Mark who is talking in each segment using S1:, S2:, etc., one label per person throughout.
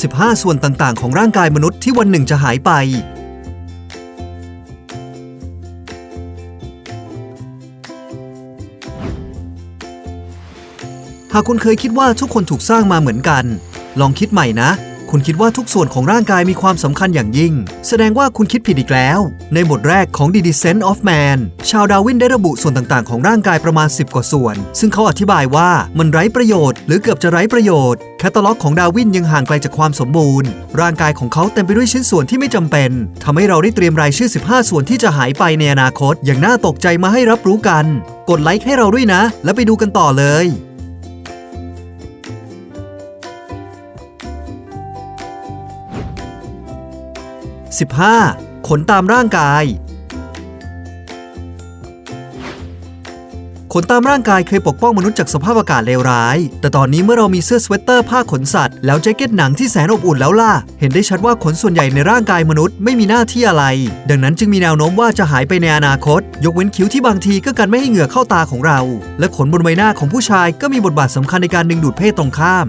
S1: 15 ส่วนต่างๆ ของร่างกายมนุษย์ที่วันหนึ่งจะหายไป หากคุณเคยคิดว่าทุกคนถูกสร้างมาเหมือนกัน ลองคิดใหม่นะ คุณคิดว่าทุกส่วนของร่างกายมีความสำคัญอย่างยิ่ง แสดงว่าคุณคิดผิดอีกแล้ว ในบทแรกของ The Descent of Man ชาวดาวินได้ระบุส่วนต่างๆ ของร่างกายประมาณ 10 กว่าส่วน ซึ่งเขาอธิบายว่ามันไร้ประโยชน์หรือเกือบจะไร้ประโยชน์แคตตาล็อกของดาวินยังห่างไกลจากความสมบูรณ์ ร่างกายของเขาเต็มไปด้วยชิ้นส่วนที่ไม่จำเป็นทำให้เราได้เตรียมรายชื่อ 15 ส่วนที่จะหายไปในอนาคต อย่างน่าตกใจมาให้รับรู้กัน กดไลค์ให้เราด้วยนะ แล้วไปดูกันต่อเลย 15. ขนตามร่างกาย ขนตามร่างกายเคยปกป้องมนุษย์จากสภาพอากาศเลวร้าย แต่ตอนนี้เมื่อเรามีเสื้อสเวตเตอร์ผ้าขนสัตว์ แล้วแจ็คเก็ตหนังที่แสนอบอุ่นแล้วล่ะ เห็นได้ชัดว่าขนส่วนใหญ่ในร่างกายมนุษย์ไม่มีหน้าที่อะไร ดังนั้นจึงมีแนวโน้มว่าจะหายไปในอนาคต ยกเว้นคิ้วที่บางทีก็กันไม่ให้เหงื่อเข้าตาของเรา และขนบนใบหน้าของผู้ชายก็มีบทบาทสำคัญในการดึงดูดเพศตรงข้าม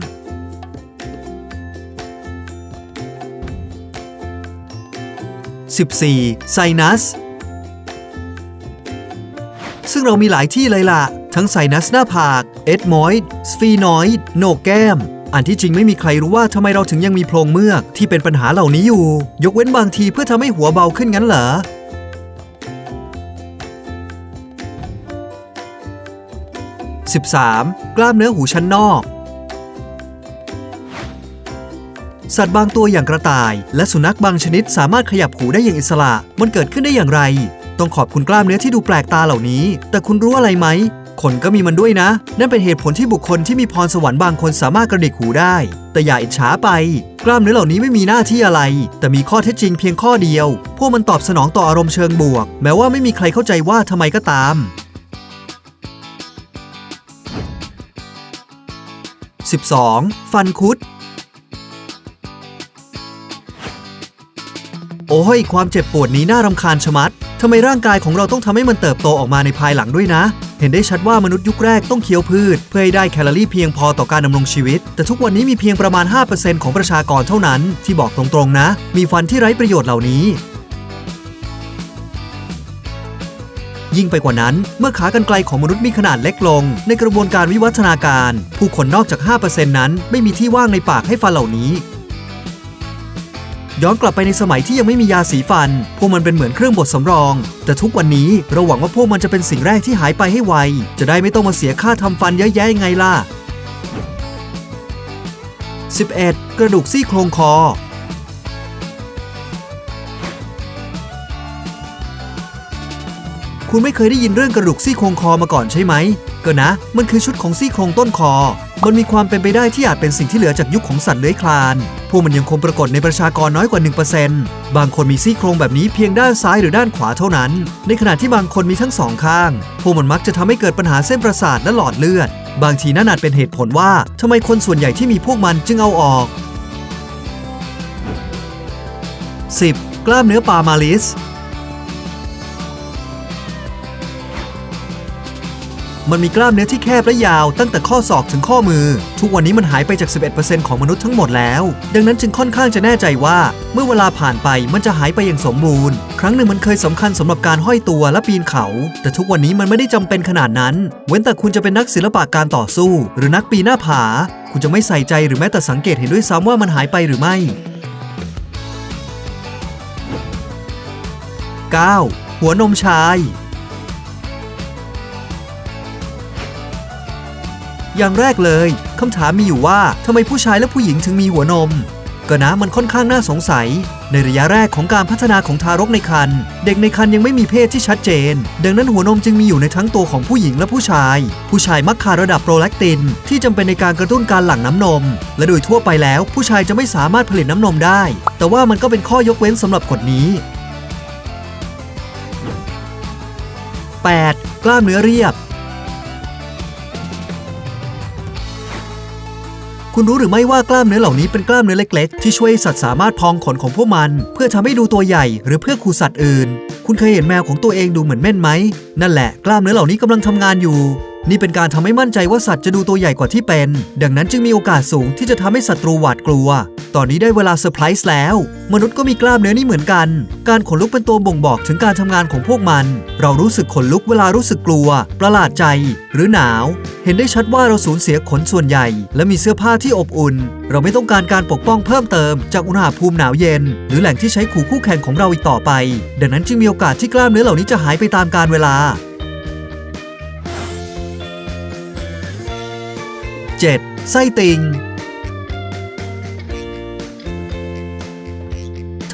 S1: 14. ไซนัส ซึ่งเรามีหลายที่เลยล่ะ ทั้งไซนัสหน้าผาก เอดมอยด์สฟีนอยด์โหนกแก้ม อันที่จริงไม่มีใครรู้ว่าทำไมเราถึงยังมีโพรงเมือกที่เป็นปัญหาเหล่านี้อยู่ ยกเว้นบางทีเพื่อทำให้หัวเบาขึ้นงั้นเหรอ 13. กล้ามเนื้อหูชั้นนอก สัตว์บางตัวอย่างกระต่าย และสุนัขบางชนิดสามารถขยับหูได้อย่างอิสระ มันเกิดขึ้นได้อย่างไร ต้องขอบคุณกล้ามเนื้อที่ดูแปลกตาเหล่านี้ แต่คุณรู้อะไรไหมขนก็มีมันด้วยนะ นั่นเป็นเหตุผลที่บุคคลที่มีพรสวรรค์บางคนสามารถกระดิกหูได้ แต่อย่าอิจฉาไป กล้ามเนื้อเหล่านี้ไม่มีหน้าที่อะไร แต่มีข้อเท็จจริงเพียงข้อเดียว พวกมันตอบสนองต่ออารมณ์เชิงบวก แม้ว่าไม่มีใครเข้าใจว่าทำไมก็ตาม 12. ฟันคุด โอ้ยความเจ็บปวดนี้น่ารำคาญชะมัดทำไมร่างกายของเราต้องทำให้มันเติบโตออกมาในภายหลังด้วยนะ เห็นได้ชัดว่ามนุษย์ยุคแรกต้องเคี้ยวพืช เพื่อให้ได้แคลอรี่เพียงพอต่อการดำรงชีวิต แต่ทุกวันนี้มีเพียงประมาณ 5%ของประชากรเท่านั้น ที่บอกตรงๆนะ มีฟันที่ไร้ประโยชน์เหล่านี้ยิ่งไปกว่านั้น เมื่อขากรรไกรของมนุษย์มีขนาดเล็กลง ในกระบวนการวิวัฒนาการ ผู้คนนอกจาก 5%นั้น ไม่มีที่ว่างในปากให้ฟันเหล่านี้ ย้อนกลับไปในสมัยที่ยังไม่มียาสีฟัน พวกมันเป็นเหมือนเครื่องบดสำรอง แต่ทุกวันนี้เราหวังว่าพวกมันจะเป็นสิ่งแรกที่หายไปให้ไว จะได้ไม่ต้องมาเสียค่าทำฟันเยอะแยะยังไงล่ะ 11. กระดูกซี่โครงคอคุณไม่เคยได้ยินเรื่องกระดูกซี่โครงคอมาก่อนใช่ไหม ก็นะ มันคือชุดของซี่โครงต้นคอ มันมีความเป็นไปได้ที่อาจเป็นสิ่งที่เหลือจากยุคของสัตว์เลื้อยคลาน พวกมันยังคงปรากฏในประชากรน้อยกว่า 1%บางคนมีซี่โครงแบบนี้เพียงด้านซ้ายหรือด้านขวาเท่านั้น ในขณะที่บางคนมีทั้งสองข้าง พวกมันมักจะทำให้เกิดปัญหาเส้นประสาทและหลอดเลือด บางทีนั่นอาจเป็นเหตุผลว่าทำไมคนส่วนใหญ่ที่มีพวกมันจึงเอาออก 10. กล้ามเนื้อปามาลิส มันมีกล้ามเนื้อที่แคบและยาวตั้งแต่ข้อศอกถึงข้อมือ ทุกวันนี้มันหายไปจาก 11%ของมนุษย์ทั้งหมดแล้ว ดังนั้นจึงค่อนข้างจะแน่ใจว่า เมื่อเวลาผ่านไปมันจะหายไปอย่างสมบูรณ์ ครั้งหนึ่งมันเคยสำคัญสำหรับการห้อยตัวและปีนเขา แต่ทุกวันนี้มันไม่ได้จำเป็นขนาดนั้น เว้นแต่คุณจะเป็นนักศิลปะการต่อสู้ หรือนักปีนหน้าผา คุณจะไม่ใส่ใจหรือแม้แต่สังเกตเห็นด้วยซ้ำว่ามันหายไปหรือไม่ 9. หัวนมชาย อย่างแรกเลยคำถามมีอยู่ว่าทำไมผู้ชายและผู้หญิงถึงมีหัวนม ก็นะมันค่อนข้างน่าสงสัย ในระยะแรกของการพัฒนาของทารกในครรภ์เด็กในครรภ์ยังไม่มีเพศที่ชัดเจน ดังนั้นหัวนมจึงมีอยู่ในทั้งตัวของผู้หญิงและผู้ชาย ผู้ชายมักขาดระดับโปรแลคติน ที่จำเป็นในการกระตุ้นการหลั่งน้ำนม และโดยทั่วไปแล้ว ผู้ชายจะไม่สามารถผลิตน้ำนมได้ แต่ว่ามันก็เป็นข้อยกเว้นสำหรับกฎนี้ 8. กล้ามเนื้อเรียบ คุณรู้หรือไม่ว่ากล้ามเนื้อเหล่านี้เป็นกล้ามเนื้อเล็ก ๆ ที่ช่วยสัตว์สามารถพองขนของพวกมัน เพื่อทำให้ดูตัวใหญ่หรือเพื่อขู่สัตว์อื่น คุณเคยเห็นแมวของตัวเองดูเหมือนเม่นไหม นั่นแหละกล้ามเนื้อเหล่านี้กำลังทำงานอยู่ นี่เป็นการทำให้มั่นใจว่าสัตว์จะดูตัวใหญ่กว่าที่เป็น ดังนั้นจึงมีโอกาสสูงที่จะทำให้ศัตรูหวาดกลัว ตอนนี้ได้เวลาเซอร์ไพรส์แล้ว มนุษย์ก็มีกล้ามเนื้อนี่เหมือนกัน การขนลุกเป็นตัวบ่งบอกถึงการทำงานของพวกมัน เรารู้สึกขนลุกเวลารู้สึกกลัว ประหลาดใจ หรือหนาว เห็นได้ชัดว่าเราสูญเสียขนส่วนใหญ่ และมีเสื้อผ้าที่อบอุ่น เราไม่ต้องการการปกป้องเพิ่มเติม จากอุณหภูมิหนาวเย็น หรือแหล่งที่ใช้ขู่คู่แข่งของเราอีกต่อไป ดังนั้นจึงมีโอกาสที่กล้ามเนื้อเหล่านี้จะหายไปตามกาลเวลา 7. ไส้ติ่ง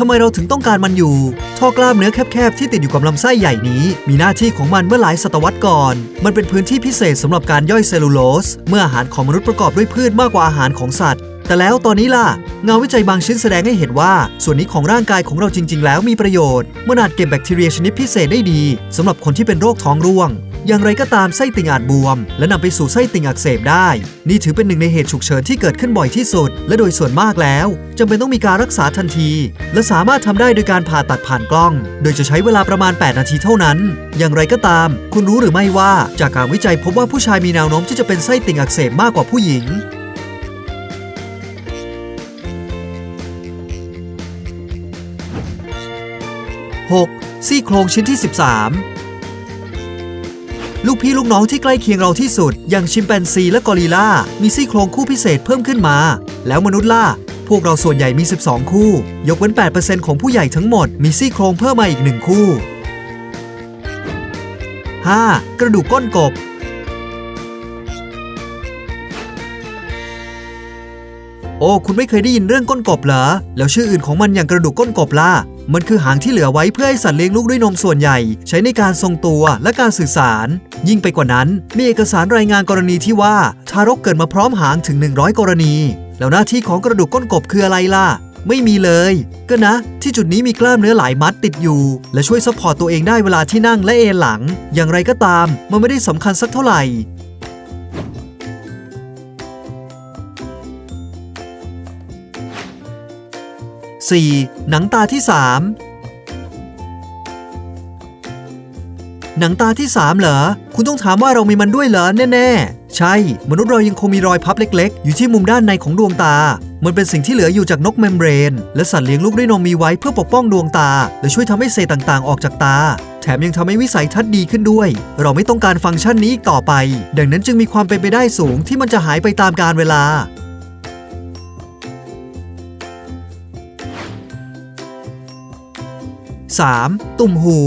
S1: ำไมเราถึงต้องการมันอยู่ ท่อกล้ามเนื้อแคบๆที่ติดอยู่กับลำไส้ใหญ่นี้ มีหน้าที่ของมันเมื่อหลายศตวรรษก่อน มันเป็นพื้นที่พิเศษสำหรับการย่อยเซลลูโลส เมื่ออาหารของมนุษย์ประกอบด้วยพืชมากกว่าอาหารของสัตว์ แต่แล้วตอนนี้ล่ะ งานวิจัยบางชิ้นแสดงให้เห็นว่า ส่วนนี้ของร่างกายของเราจริง ๆ แล้วมีประโยชน์มันอาจเก็บแบคทีเรียชนิดพิเศษได้ดีสำหรับคนที่เป็นโรคท้องร่วง อย่างไรก็ตามไส้ติ่งอาจบวม และนำไปสู่ไส้ติ่งอักเสบได้ นี่ถือเป็นหนึ่งในเหตุฉุกเฉินที่เกิดขึ้นบ่อยที่สุด และโดยส่วนมากแล้วจำเป็นต้องมีการรักษาทันที และสามารถทำได้โดยการผ่าตัดผ่านกล้อง โดยจะใช้เวลาประมาณ 8 นาทีเท่านั้น อย่างไรก็ตาม คุณรู้หรือไม่ว่าจากการวิจัยพบว่าผู้ชายมีแนวโน้มที่จะเป็นไส้ติ่งอักเสบมากกว่าผู้หญิง 6. ซี่โครงชิ้นที่ 13 ลูกพี่ลูกน้องที่ใกล้เคียงเราที่สุด อย่างชิมแปนซีและกอริลลามีซี่โครงคู่พิเศษเพิ่มขึ้นมา แล้วมนุษย์ล่ะ พวกเราส่วนใหญ่มี 12 คู่ ยกเว้น 8%ของผู้ใหญ่ทั้งหมดมีซี่โครงเพิ่มมาอีก 1 คู่ 5. กระดูกก้นกบ โอ้ คุณไม่เคยได้ยินเรื่องก้นกบเหรอ แล้วชื่ออื่นของมันอย่างกระดูกก้นกบล่ะ มันคือหางที่เหลือไว้เพื่อให้สัตว์เลี้ยงลูกด้วยนมส่วนใหญ่ ใช้ในการทรงตัวและการสื่อสาร ยิ่งไปกว่านั้น มีเอกสารรายงานกรณีที่ว่าทารกเกิดมาพร้อมหางถึง 100 กรณี แล้วหน้าที่ของกระดูกก้นกบคืออะไรล่ะ ไม่มีเลย ก็นะ ที่จุดนี้มีกล้ามเนื้อหลายมัดติดอยู่ และช่วยซัพพอร์ตตัวเองได้เวลาที่นั่งและเอนหลัง อย่างไรก็ตาม มันไม่ได้สำคัญสักเท่าไหร่ 4. หนังตาที่ 3 หนังตาที่ 3 เหรอ คุณต้องถามว่าเรามีมันด้วยเหรอแน่ๆ ใช่ มนุษย์เรายังคงมีรอยพับเล็กๆ อยู่ที่มุมด้านในของดวงตา มันเป็นสิ่งที่เหลืออยู่จากนกเมมเบรน และสัตว์เลี้ยงลูกด้วยนมมีไว้เพื่อปกป้องดวงตา และช่วยทำให้เศษต่างๆ ออกจากตา แถมยังทำให้วิสัยทัศน์ดีขึ้นด้วย เราไม่ต้องการฟังก์ชันนี้อีกต่อไป ดังนั้นจึงมีความเป็นไปได้สูงที่มันจะหายไปตามกาลเวลา 3. ตุ่มหู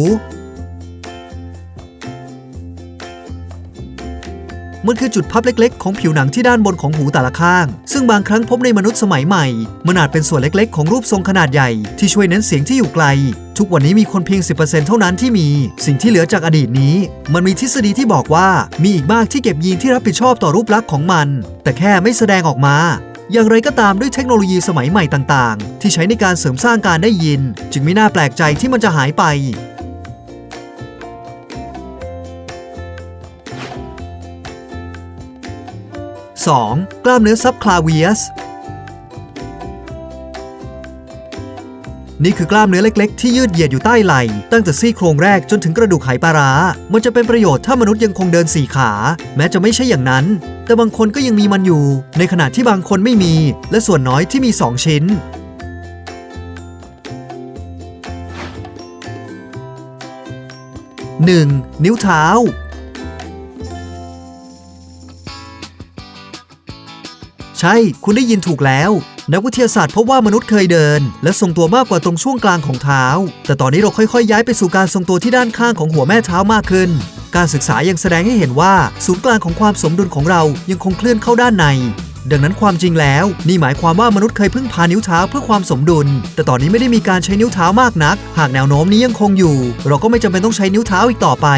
S1: มันคือจุดพับเล็ก ๆ ของผิวหนังที่ด้านบนของหูแต่ละข้าง ซึ่งบางครั้งพบในมนุษย์สมัยใหม่ มันอาจเป็นส่วนเล็กๆ ของรูปทรงขนาดใหญ่ที่ช่วยเน้นเสียงที่อยู่ไกล ทุกวันนี้มีคนเพียง 10%เท่านั้นที่มี สิ่งที่เหลือจากอดีตนี้ มันมีทฤษฎีที่บอกว่ามีอีกมากที่เก็บยีนที่รับผิดชอบต่อรูปลักษณ์ของมัน แต่แค่ไม่แสดงออกมา อย่างไรก็ตามด้วยเทคโนโลยีสมัยใหม่ต่างๆ ที่ใช้ในการเสริมสร้างการได้ยิน จึงไม่น่าแปลกใจที่มันจะหายไป 2. กล้ามเนื้อซับคลาเวียส นี่คือกล้ามเนื้อเล็กๆ ที่ยืดเหยียดอยู่ใต้ไหล่ตั้งแต่ซี่โครงแรกจนถึงกระดูกไหปลาร้า มันจะเป็นประโยชน์ถ้ามนุษย์ยังคงเดินสี่ขา แม้จะไม่ใช่อย่างนั้น แต่บางคนก็ยังมีมันอยู่ ในขณะที่บางคนไม่มี และส่วนน้อยที่มี 2 ชิ้น 1. นิ้วเท้า ใช่ คุณได้ยินถูกแล้ว นักวิทยาศาสตร์พบว่ามนุษย์เคยเดิน และทรงตัวมากกว่าตรงช่วงกลางของเท้า แต่ตอนนี้เราค่อยๆ ย้ายไปสู่การทรงตัวที่ด้านข้างของหัวแม่เท้ามากขึ้น การศึกษายังแสดงให้เห็นว่าศูนย์กลางของความสมดุลของเรายังคงเคลื่อนเข้าด้านใน ดังนั้นความจริงแล้ว นี่หมายความว่ามนุษย์เคยพึ่งพานิ้วเท้าเพื่อความสมดุล แต่ตอนนี้ไม่ได้มีการใช้นิ้วเท้ามากนัก หากแนวโน้มนี้ยังคงอยู่ เราก็ไม่จำเป็นต้องใช้นิ้วเท้าอีกต่อไป